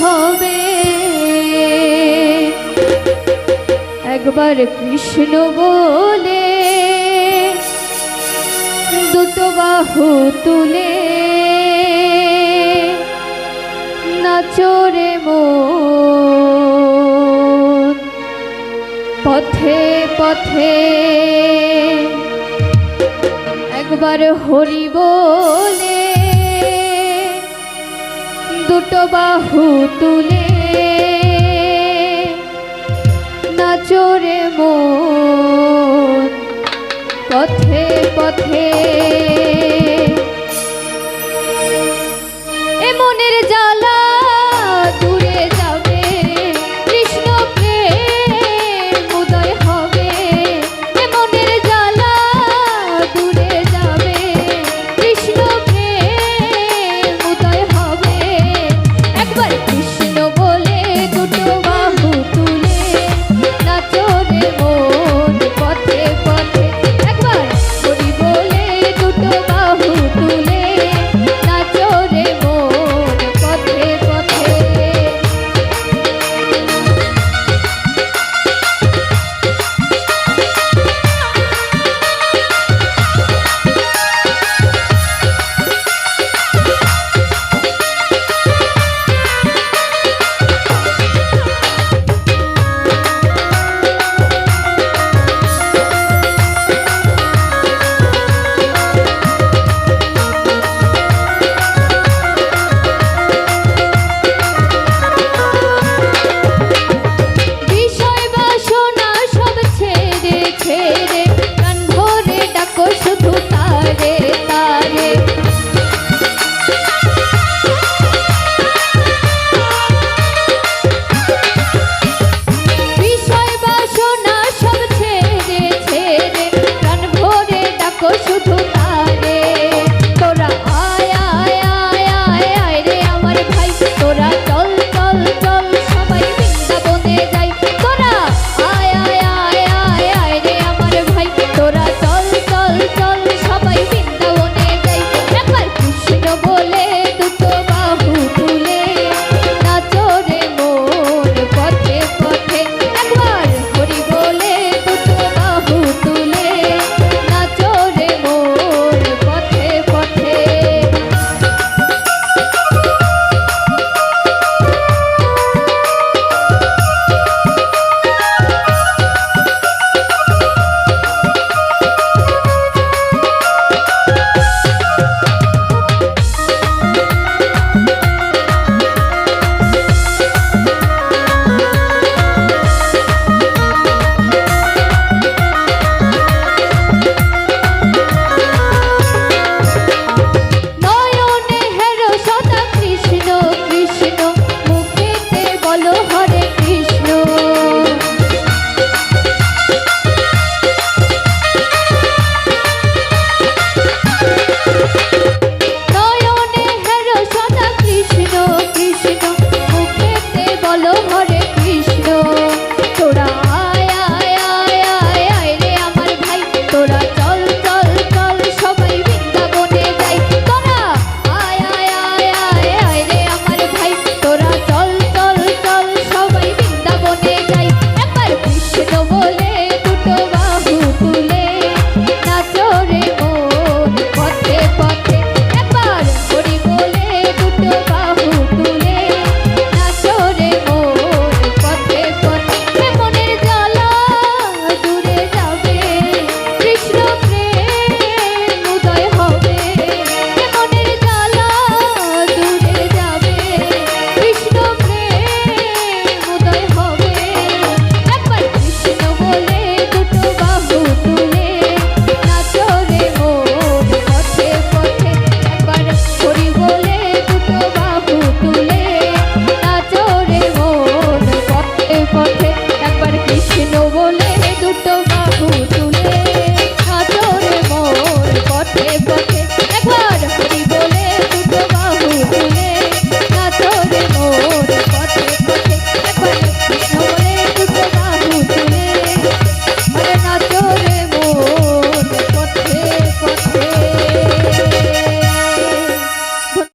হবে। একবার কৃষ্ণ বলে দুটো বাহু তুলে নাচরে মো পথে পথে একবার হরি বলে দুটো বাহু তুলে নাচরে মন পথে পথে। এ মনের জাল